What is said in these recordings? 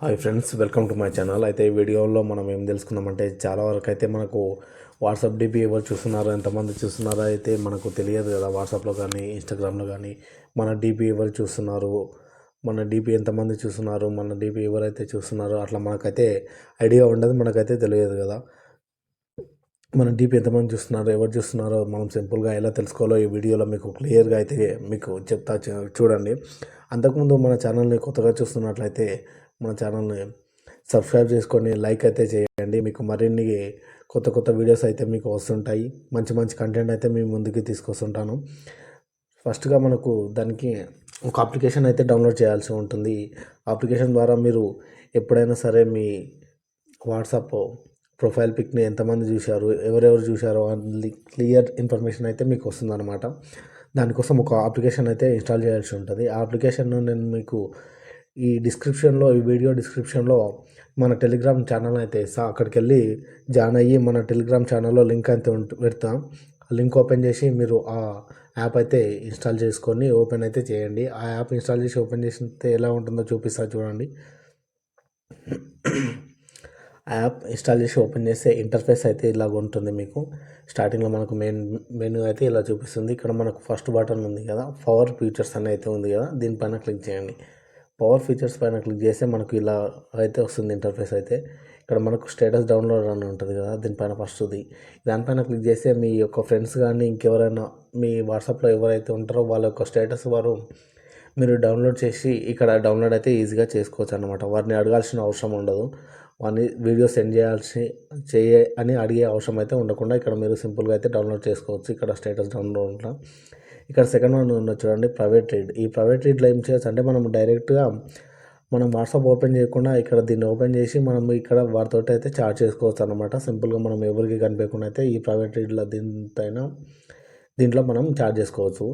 Hi friends welcome to my channel. అయితే ఈ వీడియోలో మనం ఏం తెలుసుకున్నామంటే చాలా వరకు అయితే మనకు వాట్సాప్ డిపి ఎవరు చూస్తున్నారో ఎంతమంది చూస్తున్నారో అయితే మనకు తెలియదు కదా. వాట్సాప్లో కానీ ఇన్స్టాగ్రామ్లో కానీ మన డిపి ఎవరు చూస్తున్నారు మన డిపి ఎంతమంది చూస్తున్నారు మన డిపి ఎవరైతే చూస్తున్నారో అట్లా మనకైతే ఐడియా ఉండదు మనకైతే తెలియదు కదా. మన డీపీ ఎంతమంది చూస్తున్నారో ఎవరు చూస్తున్నారో మనం సింపుల్గా ఎలా తెలుసుకోవాలో ఈ వీడియోలో మీకు క్లియర్గా అయితే మీకు చెప్తా చూ- చూడండి. అంతకుముందు మన ఛానల్ని కొత్తగా చూస్తున్నట్లయితే మన ఛానల్ని సబ్స్క్రైబ్ చేసుకొని లైక్ అయితే చేయండి. మీకు మరిన్ని కొత్త కొత్త వీడియోస్ అయితే మీకు వస్తుంటాయి. మంచి మంచి కంటెంట్ అయితే మీ ముందుకి తీసుకొస్తుంటాను. ఫస్ట్గా మనకు దానికి ఒక అప్లికేషన్ అయితే డౌన్లోడ్ చేయాల్సి ఉంటుంది. అప్లికేషన్ ద్వారా మీరు ఎప్పుడైనా సరే మీ వాట్సాప్ ప్రొఫైల్ పిక్ని ఎంతమంది చూశారు ఎవరెవరు చూశారు అని క్లియర్ ఇన్ఫర్మేషన్ అయితే మీకు వస్తుందన్నమాట. దానికోసం ఒక అప్లికేషన్ అయితే ఇన్స్టాల్ చేయాల్సి ఉంటుంది. ఆ అప్లికేషన్ నేను మీకు ఈ డిస్క్రిప్షన్లో ఈ వీడియో డిస్క్రిప్షన్లో మన టెలిగ్రామ్ ఛానల్ అయితే ఇస్తా అక్కడికి వెళ్ళి జాయిన్ అయ్యి మన టెలిగ్రామ్ ఛానల్లో లింక్ అయితే ఉంట- పెడతాం. లింక్ ఓపెన్ చేసి మీరు ఆ యాప్ అయితే ఇన్స్టాల్ చేసుకొని ఓపెన్ అయితే చేయండి. ఆ యాప్ ఇన్స్టాల్ చేసి ఓపెన్ చేస్తే ఎలా ఉంటుందో చూపిస్తా చూడండి. యాప్ ఇన్స్టాల్ చేసి ఓపెన్ చేస్తే ఇంటర్ఫేస్ అయితే ఇలాగ ఉంటుంది మీకు. స్టార్టింగ్లో మనకు మెయిన్ మెనూ అయితే ఇలా చూపిస్తుంది. ఇక్కడ మనకు ఫస్ట్ బటన్ ఉంది కదా పవర్ ఫీచర్స్ అని అయితే ఉంది కదా దీనిపైన క్లిక్ చేయండి. పవర్ ఫీచర్స్ పైన క్లిక్ చేస్తే మనకు ఇలా అయితే వస్తుంది ఇంటర్ఫేస్ అయితే. ఇక్కడ మనకు స్టేటస్ డౌన్లోడ్ అని ఉంటుంది కదా దీనిపైన ఫస్ట్ ఉంది దానిపైన క్లిక్ చేస్తే మీ యొక్క ఫ్రెండ్స్ కానీ ఇంకెవరైనా మీ వాట్సాప్లో ఎవరైతే ఉంటారో వాళ్ళ యొక్క స్టేటస్ వారు మీరు డౌన్లోడ్ చేసి ఇక్కడ డౌన్లోడ్ అయితే ఈజీగా చేసుకోవచ్చు అనమాట వారిని అడగాల్సిన అవసరం ఉండదు. వారిని వీడియో సెండ్ చేయాల్సి చేయ అని అడిగే అవసరం అయితే ఉండకుండా ఇక్కడ మీరు సింపుల్గా అయితే డౌన్లోడ్ చేసుకోవచ్చు. ఇక్కడ స్టేటస్ డౌన్లోడ్ ఉంటా ఇక్కడ సెకండ్ వన్ ఉన్న చూడండి ప్రైవేట్ రీడ్ ఈ ప్రైవేట్ రీడ్లో ఏం చేయొచ్చు అంటే మనం డైరెక్ట్గా మనం వాట్సాప్ ఓపెన్ చేయకుండా ఇక్కడ దీన్ని ఓపెన్ చేసి మనం ఇక్కడ వారితో అయితే చాట్ చేసుకోవచ్చు అనమాట సింపుల్గా మనం ఎవరికి కనిపించకుండా అయితే ఈ ప్రైవేట్ రీడ్ల దీనిపైన దీంట్లో మనం చార్జ్ చేసుకోవచ్చు.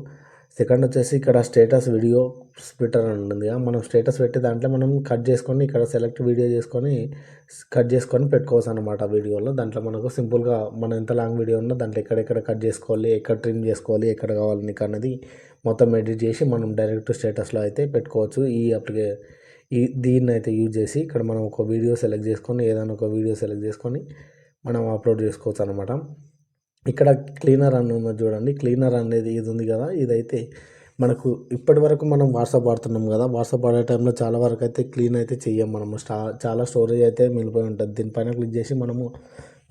సెకండ్ వచ్చేసి ఇక్కడ స్టేటస్ వీడియో స్ప్లిటర్ అని ఉంటుంది. మనం స్టేటస్ పెట్టి దాంట్లో మనం కట్ చేసుకొని ఇక్కడ సెలెక్ట్ వీడియో చేసుకొని కట్ చేసుకొని పెట్టుకోవచ్చు అనమాట వీడియోలో. దాంట్లో మనకు సింపుల్గా మనం ఎంత లాంగ్ వీడియో ఉన్నా దాంట్లో ఎక్కడెక్కడ కట్ చేసుకోవాలి ఎక్కడ ట్రిమ్ చేసుకోవాలి ఎక్కడ కావాలి నీకు అన్నది మొత్తం ఎడిట్ చేసి మనం డైరెక్ట్ స్టేటస్లో అయితే పెట్టుకోవచ్చు. ఈ అప్లికే ఈ దీన్ని అయితే యూజ్ చేసి ఇక్కడ మనం ఒక వీడియో సెలెక్ట్ చేసుకొని ఏదైనా ఒక వీడియో సెలెక్ట్ చేసుకొని మనం అప్లోడ్ చేసుకోవచ్చు అనమాట ఇక్కడ క్లీనర్ అని ఉన్నది చూడండి. క్లీనర్ అనేది ఇది ఉంది కదా. ఇదైతే మనకు ఇప్పటి వరకు మనం వాట్సాప్ వాడుతున్నాం కదా. వాట్సాప్ వాడే టైంలో చాలా వరకు అయితే క్లీన్ అయితే చెయ్యం మనము. స్టా చాలా స్టోరేజ్ అయితే మిగిలిపోయి ఉంటుంది. దీనిపైన క్లిక్ చేసి మనము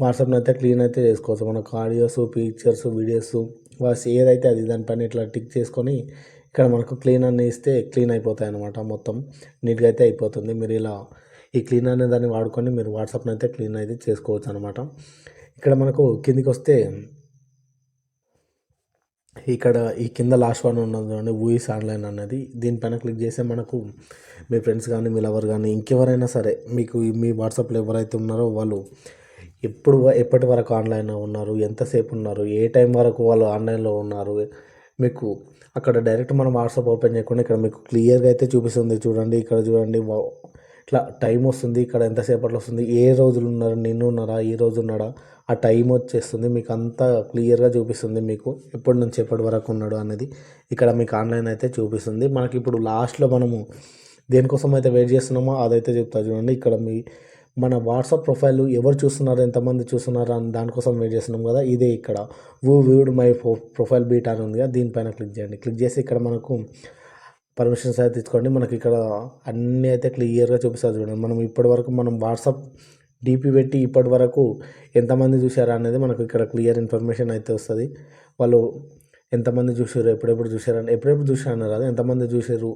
వాట్సాప్ని అయితే క్లీన్ అయితే చేసుకోవచ్చు. మనకు ఆడియోస్ పిక్చర్స్ వీడియోస్ వాయిస్ ఏదైతే అది దానిపైన ఇట్లా టిక్ చేసుకొని ఇక్కడ మనకు క్లీన్ అన్ని ఇస్తే క్లీన్ అయిపోతాయి అనమాట మొత్తం. నీట్గా అయితే అయిపోతుంది. మీరు ఇలా ఈ క్లీన్ అనే దాన్ని వాడుకొని మీరు వాట్సాప్ని అయితే క్లీన్ అయితే చేసుకోవచ్చు అనమాట ఇక్కడ మనకు కిందికి వస్తే ఇక్కడ ఈ కింద లాస్ట్ వన్ ఉన్నది చూడండి ఊయిస్ ఆన్లైన్ అన్నది. దీనిపైన క్లిక్ చేస్తే మనకు మీ ఫ్రెండ్స్ కానీ మీ లవర్ కానీ ఇంకెవరైనా సరే మీకు మీ వాట్సాప్లో ఎవరైతే ఉన్నారో వాళ్ళు ఎప్పుడు ఎప్పటి వరకు ఆన్లైన్లో ఉన్నారు ఎంతసేపు ఉన్నారు ఏ టైం వరకు వాళ్ళు ఆన్లైన్లో ఉన్నారు మీకు అక్కడ డైరెక్ట్ మనం వాట్సాప్ ఓపెన్ చేయకుండా ఇక్కడ మీకు క్లియర్గా అయితే చూపిస్తుంది. చూడండి ఇక్కడ చూడండి వా- ఇట్లా టైం వస్తుంది ఇక్కడ ఎంతసేపట్లో వస్తుంది ఏ రోజులు ఉన్నారు నిన్న ఉన్నారా ఈ రోజు ఉన్నాడా ఆ టైం వచ్చేస్తుంది మీకు అంతా క్లియర్గా చూపిస్తుంది మీకు ఎప్పటి నుంచి ఎప్పటి వరకు ఉన్నాడు అనేది ఇక్కడ మీకు ఆన్లైన్ అయితే చూపిస్తుంది. మనకి ఇప్పుడు లాస్ట్లో మనము దేనికోసం అయితే వెయిట్ చేస్తున్నామో అదైతే చెప్తా చూడండి. ఇక్కడ మీ మన వాట్సాప్ ప్రొఫైల్ ఎవరు చూస్తున్నారు ఎంతమంది చూస్తున్నారు అని దానికోసం వెయిట్ చేస్తున్నాం కదా ఇదే ఇక్కడ. Who viewed my profile beat అని ఉంది కదా దీనిపైన క్లిక్ చేయండి. క్లిక్ చేసి ఇక్కడ మనకు పర్మిషన్స్ అయితే తీసుకోండి. మనకి ఇక్కడ అన్నీ అయితే క్లియర్గా చూపిస్తారు చూడండి. మనం ఇప్పటి వరకు మనం వాట్సాప్ డీపీ పెట్టి ఇప్పటి వరకు ఎంతమంది చూశారు అనేది మనకు ఇక్కడ క్లియర్ ఇన్ఫర్మేషన్ అయితే వస్తుంది. వాళ్ళు ఎంతమంది చూసారు ఎప్పుడెప్పుడు చూశారు అని ఎప్పుడెప్పుడు చూశారు అన్నారు ఎంతమంది చూసారు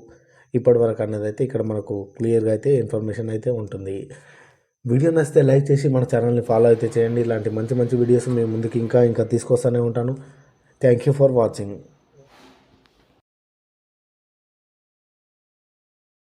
ఇప్పటి వరకు అనేది అయితే ఇక్కడ మనకు క్లియర్గా అయితే ఇన్ఫర్మేషన్ అయితే ఉంటుంది. వీడియో నచ్చితే లైక్ చేసి మన ఛానల్ని ఫాలో అయితే చేయండి. ఇలాంటి మంచి మంచి వీడియోస్ మేము ముందుకు ఇంకా ఇంకా తీసుకొస్తూనే ఉంటాను. Thank you for watching.